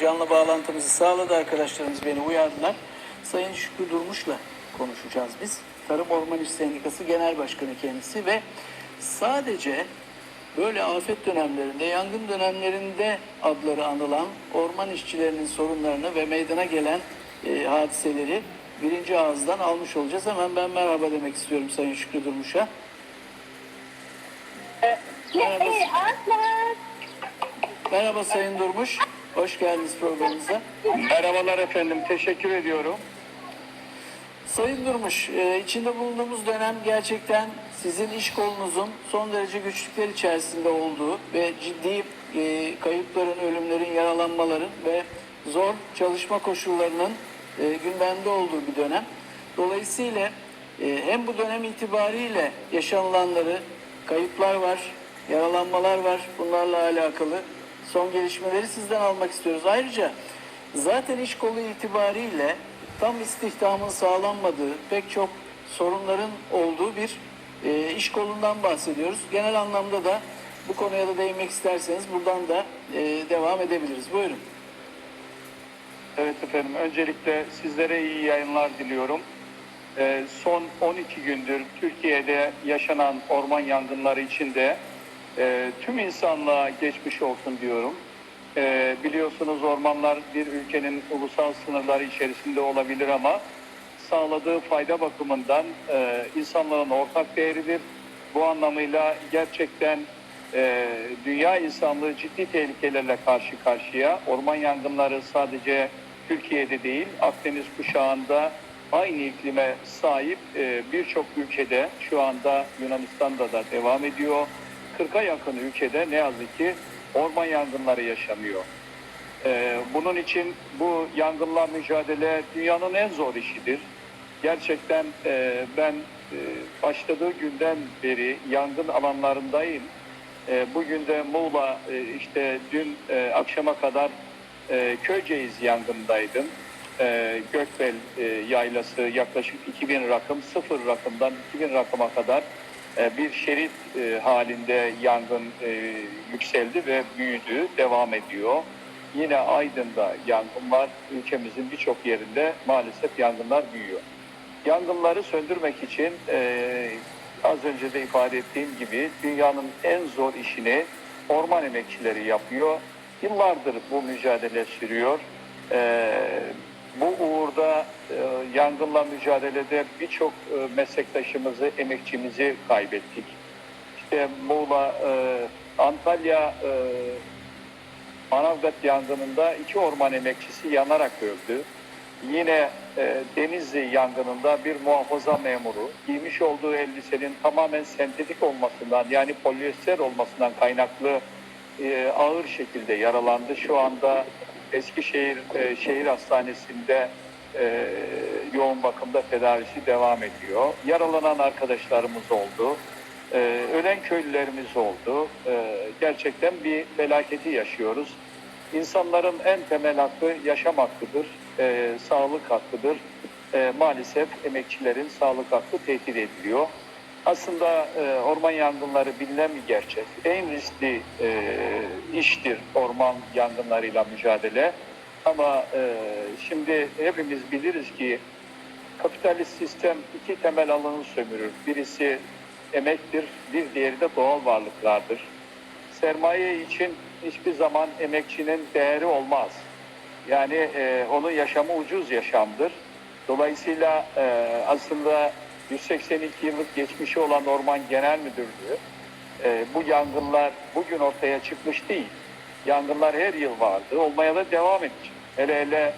canlı bağlantımızı sağladı. Arkadaşlarımız beni uyardılar. Sayın Şükrü Durmuş'la konuşacağız biz. Tarım Orman İş Sendikası Genel Başkanı kendisi ve sadece böyle afet dönemlerinde, yangın dönemlerinde adları anılan orman işçilerinin sorunlarını ve meydana gelen e, hadiseleri birinci ağızdan almış olacağız. Hemen ben merhaba demek istiyorum Sayın Şükrü Durmuş'a. Merhaba. Merhaba Sayın Durmuş. Hoş geldiniz programımıza. Merhabalar efendim, teşekkür ediyorum. Sayın Durmuş, e, içinde bulunduğumuz dönem gerçekten sizin iş kolunuzun son derece güçlükler içerisinde olduğu ve ciddi e, kayıpların, ölümlerin, yaralanmaların ve zor çalışma koşullarının e, gündemde olduğu bir dönem. Dolayısıyla hem bu dönem itibariyle yaşanılanları, kayıplar var, yaralanmalar var, bunlarla alakalı son gelişmeleri sizden almak istiyoruz. Ayrıca zaten iş kolu itibariyle tam istihdamın sağlanmadığı, pek çok sorunların olduğu bir e, iş kolundan bahsediyoruz. Genel anlamda da bu konuya da değinmek isterseniz buradan da e, devam edebiliriz. Buyurun. Evet efendim, öncelikle sizlere iyi yayınlar diliyorum. Ee, son 12 gündür Türkiye'de yaşanan orman yangınları içinde e, tüm insanlığa geçmiş olsun diyorum. Ee, biliyorsunuz ormanlar bir ülkenin ulusal sınırları içerisinde olabilir ama sağladığı fayda bakımından e, insanlığın ortak değeridir. Bu anlamıyla gerçekten e, dünya insanlığı ciddi tehlikelerle karşı karşıya. Orman yangınları sadece Türkiye'de değil, Akdeniz kuşağında aynı iklime sahip e, birçok ülkede şu anda Yunanistan'da da devam ediyor. 40'a yakın ülkede ne yazık ki orman yangınları yaşanıyor. Ee, bunun için bu yangınla mücadele dünyanın en zor işidir. Gerçekten e, ben e, başladığı günden beri yangın alanlarındayım. E, bugün de Muğla e, işte dün e, akşama kadar e, Köyceğiz yangındaydım. E, Gökbel e, yaylası yaklaşık 2000 rakım, sıfır rakımdan 2000 rakıma kadar bir şerit e, halinde yangın e, yükseldi ve büyüdü, devam ediyor. Yine Aydın'da yangın var. Ülkemizin birçok yerinde maalesef yangınlar büyüyor. Yangınları söndürmek için e, az önce de ifade ettiğim gibi dünyanın en zor işini orman emekçileri yapıyor. Yıllardır bu mücadele sürüyor. Bu uğurda e, yangınla mücadelede birçok e, meslektaşımızı, emekçimizi kaybettik. İşte Muğla, e, Antalya, e, Manavgat yangınında iki orman emekçisi yanarak öldü. Yine e, Denizli yangınında bir muhafaza memuru giymiş olduğu elbisenin tamamen sentetik olmasından yani polyester olmasından kaynaklı e, ağır şekilde yaralandı. Şu anda Eskişehir e, Şehir Hastanesi'nde e, yoğun bakımda tedavisi devam ediyor. Yaralanan arkadaşlarımız oldu. E, ölen köylülerimiz oldu. E, gerçekten bir felaketi yaşıyoruz. İnsanların en temel hakkı yaşam hakkıdır, e, sağlık hakkıdır. E, maalesef emekçilerin sağlık hakkı tehdit ediliyor. Aslında e, orman yangınları bilinen bir gerçek. En riskli e, iştir orman yangınlarıyla mücadele. Ama e, şimdi hepimiz biliriz ki kapitalist sistem iki temel alanı sömürür. Birisi emektir, bir diğeri de doğal varlıklardır. Sermaye için hiçbir zaman emekçinin değeri olmaz. Yani e, onun yaşamı ucuz yaşamdır. Dolayısıyla e, aslında 182 yıllık geçmişi olan Orman Genel Müdürlüğü e, bu yangınlar bugün ortaya çıkmış değil. Yangınlar her yıl vardı, olmaya da devam edecek. Hele hele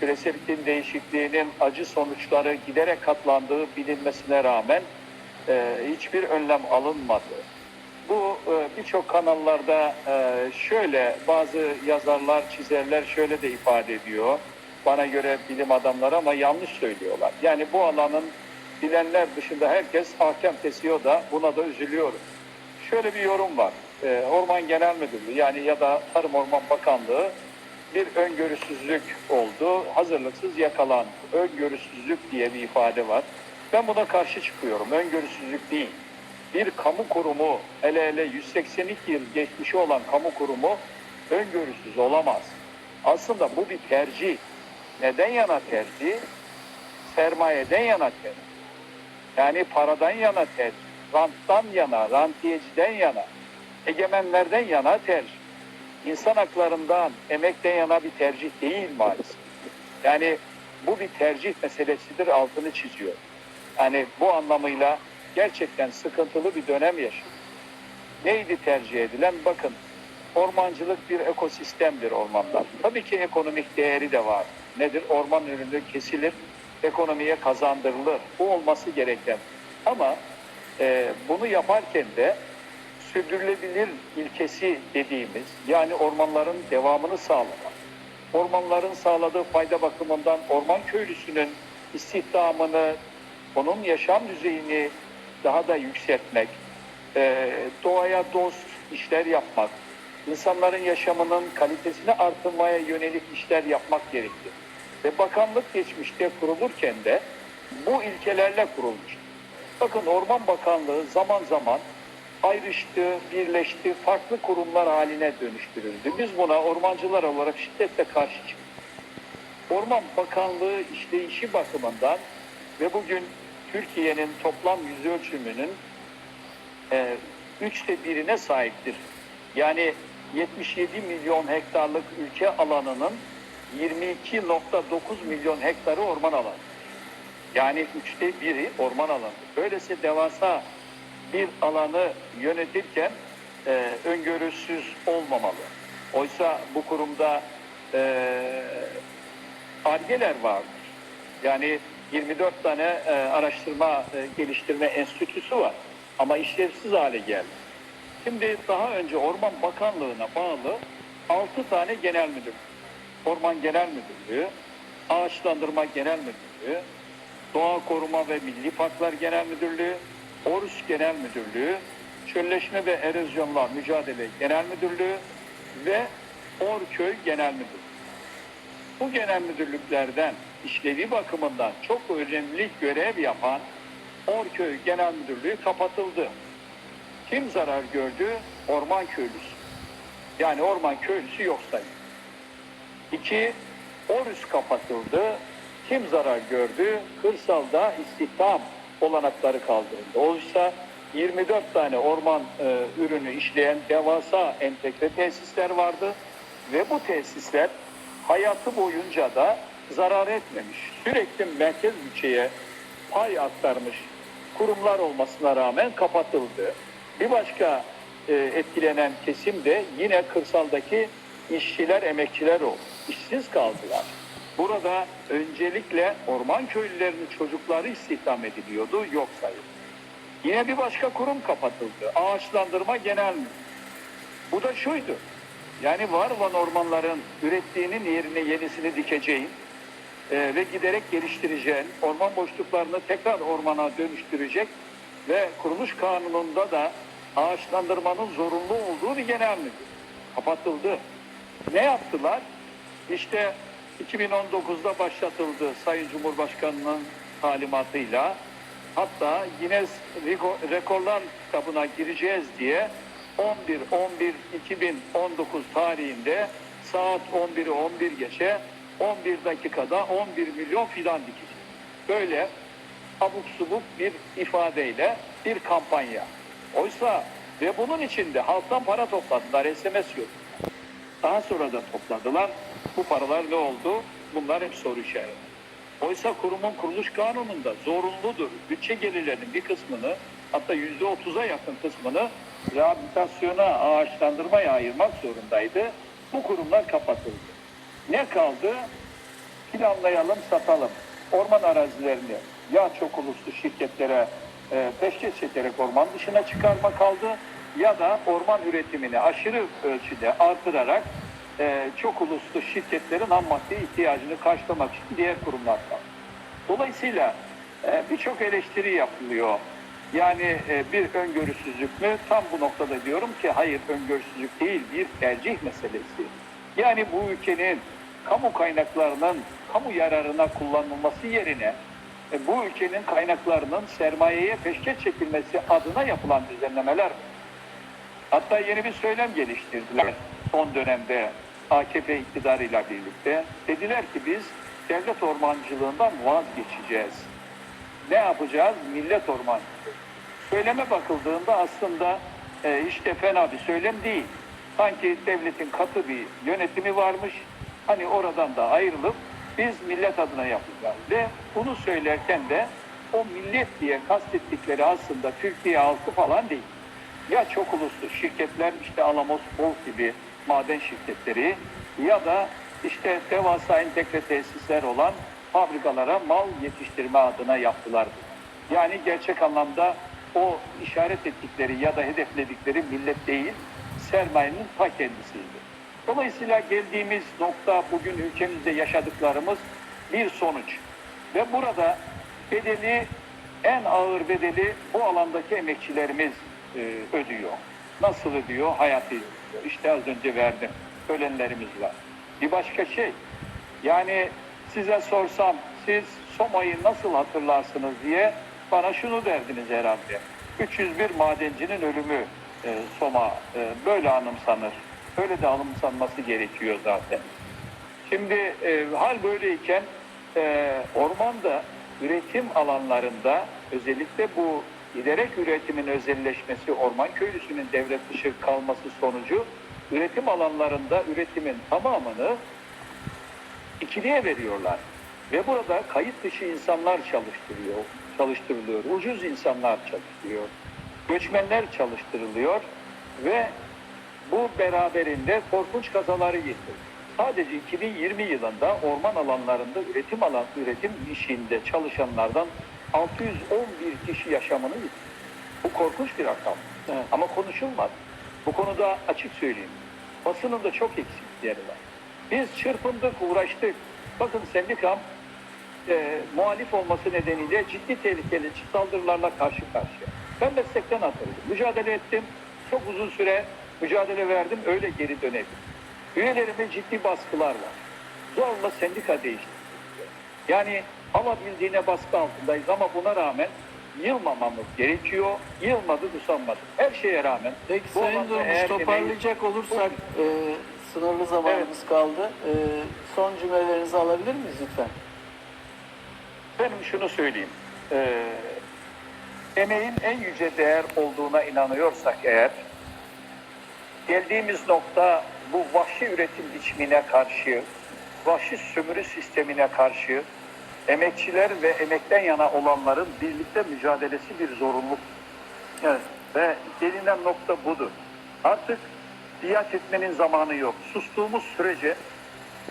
küresel iklim değişikliğinin acı sonuçları giderek katlandığı bilinmesine rağmen e, hiçbir önlem alınmadı. Bu e, birçok kanallarda e, şöyle bazı yazarlar, çizerler şöyle de ifade ediyor. Bana göre bilim adamları ama yanlış söylüyorlar. Yani bu alanın bilenler dışında herkes hakem kesiyor da buna da üzülüyorum. Şöyle bir yorum var. E, Orman Genel Müdürlüğü yani ya da Tarım Orman Bakanlığı bir öngörüsüzlük oldu. Hazırlıksız yakalandı. Öngörüsüzlük diye bir ifade var. Ben buna karşı çıkıyorum. Öngörüsüzlük değil bir kamu kurumu hele hele 182 yıl geçmişi olan kamu kurumu öngörüsüz olamaz. Aslında bu bir tercih. Neden yana tercih? Sermayeden yana tercih. Yani paradan yana tercih. Ranttan yana, rantiyeciden yana, egemenlerden yana tercih. İnsan haklarından, emekten yana bir tercih değil maalesef. Yani bu bir tercih meselesidir altını çiziyor. Yani bu anlamıyla gerçekten sıkıntılı bir dönem yaşıyor. Neydi tercih edilen? Bakın ormancılık bir ekosistemdir ormanlar. Tabii ki ekonomik değeri de var. Nedir? Orman ürünü kesilir, ekonomiye kazandırılır. Bu olması gereken. Ama e, bunu yaparken de sürdürülebilir ilkesi dediğimiz yani ormanların devamını sağlamak. Ormanların sağladığı fayda bakımından orman köylüsünün istihdamını, onun yaşam düzeyini daha da yükseltmek, e, doğaya dost işler yapmak, insanların yaşamının kalitesini artırmaya yönelik işler yapmak gerekli. Ve bakanlık geçmişte kurulurken de bu ilkelerle kurulmuş. Bakın Orman Bakanlığı zaman zaman ayrıştı, birleşti, farklı kurumlar haline dönüştürüldü. Biz buna ormancılar olarak şiddetle karşı çıktık. Orman Bakanlığı işleyişi bakımından ve bugün Türkiye'nin toplam yüz ölçümünün e, üçte birine sahiptir. Yani 77 milyon hektarlık ülke alanının 22.9 milyon hektarı orman alanı. Yani üçte biri orman alanı. Böylesi devasa bir alanı yönetirken e, öngörüsüz olmamalı. Oysa bu kurumda e, argeler vardır. Yani 24 tane e, araştırma e, geliştirme enstitüsü var. Ama işlevsiz hale geldi. Şimdi daha önce Orman Bakanlığı'na bağlı 6 tane genel müdür. Orman Genel Müdürlüğü, Ağaçlandırma Genel Müdürlüğü, Doğa Koruma ve Milli Parklar Genel Müdürlüğü, Orus Genel Müdürlüğü, Çölleşme ve Erozyonla Mücadele Genel Müdürlüğü ve Orköy Genel Müdürlüğü. Bu genel müdürlüklerden işlevi bakımından çok önemli görev yapan Orköy Genel Müdürlüğü kapatıldı. Kim zarar gördü? Orman köylüsü. Yani orman köylüsü yok sayın. İki, Orus kapatıldı. Kim zarar gördü? Kırsalda istihdam olanakları kaldırıldı. Oysa 24 tane orman e, ürünü işleyen devasa entegre tesisler vardı ve bu tesisler hayatı boyunca da zarar etmemiş. Sürekli merkez bütçeye pay aktarmış kurumlar olmasına rağmen kapatıldı. Bir başka e, etkilenen kesim de yine kırsaldaki işçiler, emekçiler oldu. İşsiz kaldılar. Burada öncelikle orman köylülerinin çocukları istihdam ediliyordu, yok sayıldı. Yine bir başka kurum kapatıldı. Ağaçlandırma Genel. Bu da şuydu. Yani var olan ormanların ürettiğinin yerine yenisini dikeceğin e, ve giderek geliştireceğin, orman boşluklarını tekrar ormana dönüştürecek ve kuruluş kanununda da ağaçlandırmanın zorunlu olduğu bir genel müdür. Kapatıldı. Ne yaptılar? İşte 2019'da başlatıldı Sayın Cumhurbaşkanı'nın talimatıyla. Hatta Guinness Reko- Rekorlar kitabına gireceğiz diye 11-11-2019 tarihinde saat 11'i 11 geçe 11 dakikada 11 milyon fidan dikecek. Böyle abuk subuk bir ifadeyle bir kampanya. Oysa ve bunun içinde halktan para topladılar SMS yok. Daha sonra da topladılar. Bu paralar ne oldu? Bunlar hep soru işareti. Oysa kurumun kuruluş kanununda zorunludur. Bütçe gelirlerinin bir kısmını hatta yüzde otuza yakın kısmını rehabilitasyona, ağaçlandırmaya ayırmak zorundaydı. Bu kurumlar kapatıldı. Ne kaldı? Planlayalım, satalım. Orman arazilerini ya çok uluslu şirketlere e, peşkeş çekerek orman dışına çıkarma kaldı ya da orman üretimini aşırı ölçüde artırarak e, çok uluslu şirketlerin ham madde ihtiyacını karşılamak için diğer kurumlar. Dolayısıyla e, birçok eleştiri yapılıyor. Yani e, bir öngörüsüzlük mü? Tam bu noktada diyorum ki hayır öngörüsüzlük değil bir tercih meselesi. Yani bu ülkenin kamu kaynaklarının kamu yararına kullanılması yerine e, bu ülkenin kaynaklarının sermayeye peşkeş çekilmesi adına yapılan düzenlemeler. Hatta yeni bir söylem geliştirdiler son dönemde AKP iktidarıyla birlikte dediler ki biz devlet ormancılığından vazgeçeceğiz. Ne yapacağız? Millet ormancılığı. Söyleme bakıldığında aslında e, işte fena bir söylem değil. Sanki devletin katı bir yönetimi varmış. Hani oradan da ayrılıp biz millet adına yapacağız. Ve bunu söylerken de o millet diye kastettikleri aslında Türkiye halkı falan değil. Ya çok uluslu şirketler işte Alamos Bolt gibi maden şirketleri ya da işte devasa entegre tesisler olan fabrikalara mal yetiştirme adına yaptılar. Yani gerçek anlamda o işaret ettikleri ya da hedefledikleri millet değil, sermayenin ta kendisiydi. Dolayısıyla geldiğimiz nokta bugün ülkemizde yaşadıklarımız bir sonuç. Ve burada bedeli, en ağır bedeli bu alandaki emekçilerimiz e, ödüyor. Nasıl ödüyor? Hayatı ödüyor. İşte az önce verdim. Ölenlerimiz var. Bir başka şey, yani size sorsam siz Soma'yı nasıl hatırlarsınız diye bana şunu derdiniz herhalde. 301 madencinin ölümü e, Soma e, böyle anımsanır. Öyle de anımsanması gerekiyor zaten. Şimdi e, hal böyleyken e, ormanda üretim alanlarında özellikle bu giderek üretimin özelleşmesi orman köylüsünün devlet dışı kalması sonucu üretim alanlarında üretimin tamamını ikiliye veriyorlar. Ve burada kayıt dışı insanlar çalıştırıyor, çalıştırılıyor. Ucuz insanlar çalıştırıyor. Göçmenler çalıştırılıyor ve bu beraberinde korkunç kazaları getirdi. Sadece 2020 yılında orman alanlarında üretim alan üretim işinde çalışanlardan 611 kişi yaşamını yitirdi. Bu korkunç bir rakam. Evet. Ama konuşulmadı. Bu konuda açık söyleyeyim. Basının da çok eksikleri var. Biz çırpındık, uğraştık. Bakın sendikam e, muhalif olması nedeniyle ciddi tehlikeli saldırılarla karşı karşıya. Ben meslekten atıldım. Mücadele ettim. Çok uzun süre mücadele verdim. Öyle geri dönebildim. Üyelerime ciddi baskılar var. Zorla sendika değiştirdik. Yani alabildiğine baskı altındayız ama buna rağmen yılmamamız gerekiyor. Yılmadık, usanmadık. Her şeye rağmen. Peki bu Sayın Durmuş toparlayacak olursak e, sınırlı zamanımız kaldı. E, son cümlelerinizi alabilir miyiz lütfen? Benim şunu söyleyeyim. Ee, emeğin en yüce değer olduğuna inanıyorsak eğer, geldiğimiz nokta bu vahşi üretim biçimine karşı, vahşi sömürü sistemine karşı emekçiler ve emekten yana olanların birlikte mücadelesi bir zorunluluk. Evet. Ve gelinen nokta budur. Artık biat etmenin zamanı yok. Sustuğumuz sürece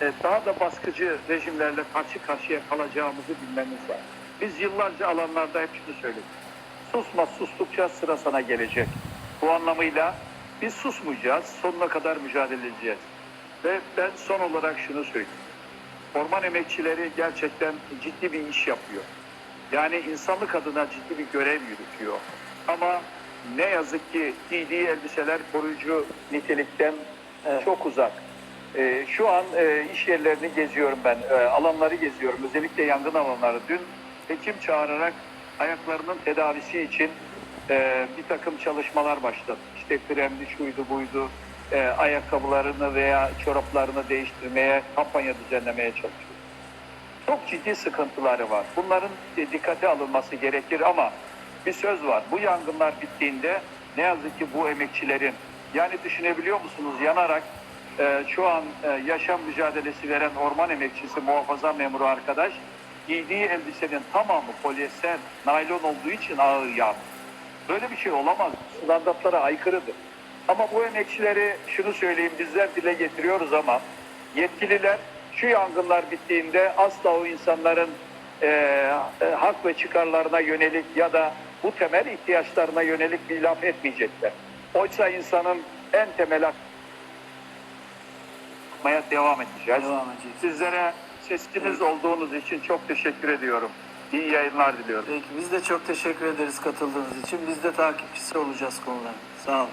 e, daha da baskıcı rejimlerle karşı karşıya kalacağımızı bilmemiz lazım. Biz yıllarca alanlarda hep şunu söyledik. Susma sustukça sıra sana gelecek. Bu anlamıyla biz susmayacağız, sonuna kadar mücadele edeceğiz. Ve ben son olarak şunu söyleyeyim. Orman emekçileri gerçekten ciddi bir iş yapıyor. Yani insanlık adına ciddi bir görev yürütüyor. Ama ne yazık ki giydiği elbiseler koruyucu nitelikten Evet. çok uzak. Ee, şu an e, iş yerlerini geziyorum ben, e, alanları geziyorum. Özellikle yangın alanları. Dün hekim çağırarak ayaklarının tedavisi için e, bir takım çalışmalar başladı. İşte kremli şuydu buydu, e, ayakkabılarını veya çoraplarını değiştirmeye, kampanya düzenlemeye çalışıyor. Çok ciddi sıkıntıları var. Bunların e, dikkate alınması gerekir ama bir söz var. Bu yangınlar bittiğinde ne yazık ki bu emekçilerin yani düşünebiliyor musunuz yanarak e, şu an e, yaşam mücadelesi veren orman emekçisi muhafaza memuru arkadaş giydiği elbisenin tamamı polyester, naylon olduğu için ağır yan. Böyle bir şey olamaz. Standartlara aykırıdır. Ama bu emekçileri şunu söyleyeyim bizler dile getiriyoruz ama yetkililer şu yangınlar bittiğinde asla o insanların e, e, hak ve çıkarlarına yönelik ya da bu temel ihtiyaçlarına yönelik bir laf etmeyecekler. Oysa insanın en temel yapmaya devam edeceğiz. Devam edeceğiz. Sizlere sesiniz olduğunuz için çok teşekkür ediyorum. İyi yayınlar diliyorum. Peki biz de çok teşekkür ederiz katıldığınız için. Biz de takipçisi olacağız konuların. Sağ olun.